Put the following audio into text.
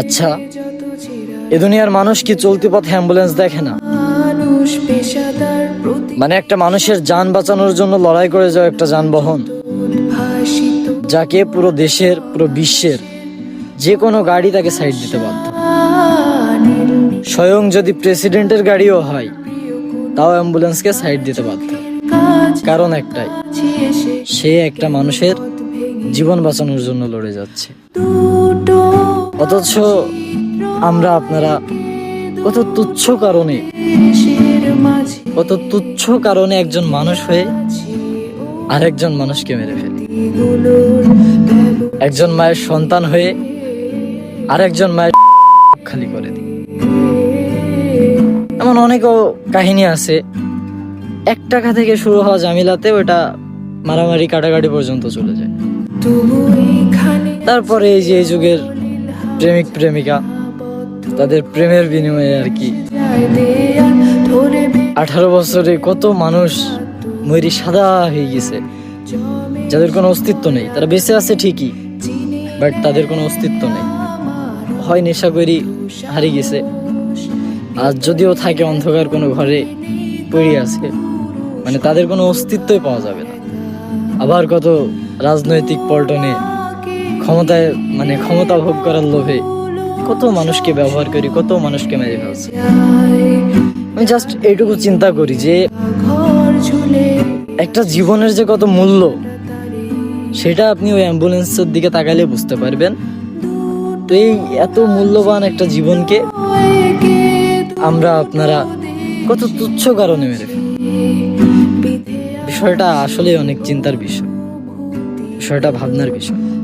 আচ্ছা এ দুনিয়ার মানুষ কি চলতি পথে অ্যাম্বুলেন্স দেখে না? প্রতি মানে একটা মানুষের যান বাঁচানোর জন্য লড়াই করে যাওয়া একটা যানবাহন যাকে পুরো দেশের পুরো বিশ্বের যে কোনো গাড়ি তাকে সাইড দিতে বাধ্য। স্বয়ং যদি প্রেসিডেন্টের গাড়িও হয় তাও অ্যাম্বুলেন্সকে সাইড দিতে বাধ্য। কারণ একটাই সে একটা মানুষের জীবন বাঁচানোর জন্য লড়ে যাচ্ছে। অথচ আমরা আপনারা কত তুচ্ছ কারণে কত তুচ্ছ কারণে একজন মানুষ হয়ে আরেকজন মানুষকে মেরে ফেলি। একজন মায়ের সন্তান হয়ে আরেকজন মায়ের খালি করে দিই। এমন অনেকও কাহিনী আছে। এক টাকা থেকে শুরু হওয়া জামিলাতে ওটা মারামারি কাটাকাটি পর্যন্ত চলে যায়। তারপরে এই যে এই যুগের প্রেমিক প্রেমিকা, তাদের প্রেমের বিনিময়ে আর কি। আঠারো বছরে কত মানুষ ময়ূরী সাদা হয়ে গেছে, যাদের কোনো অস্তিত্ব নেই। তারা বেঁচে আছে ঠিকই, বাট তাদের কোনো অস্তিত্ব নেই। হয় নেশা করি হারিয়ে গেছে। আর যদিও থাকে অন্ধকার কোনো ঘরে পড়ে আছে মানে তাদের কোনো অস্তিত্বই পাওয়া যাবে না। আবার কত রাজনৈতিক পল্টনে ক্ষমতায় মানে ক্ষমতা ভোগ করার লোভে কত মানুষকে ব্যবহার করি, কত মানুষকে মেরে ফেলছে। আমি জাস্ট এইটুকু চিন্তা করি যে একটা জীবনের যে কত মূল্য, সেটা আপনি ওই অ্যাম্বুলেন্সের দিকে তাকালে বুঝতে পারবেন। তো এই এত মূল্যবান একটা জীবনকে আমরা আপনারা কত তুচ্ছ কারণে মেরে বিষয়টা আসলে অনেক চিন্তার বিষয়। বিষয়টা ভাবনার বিষয়।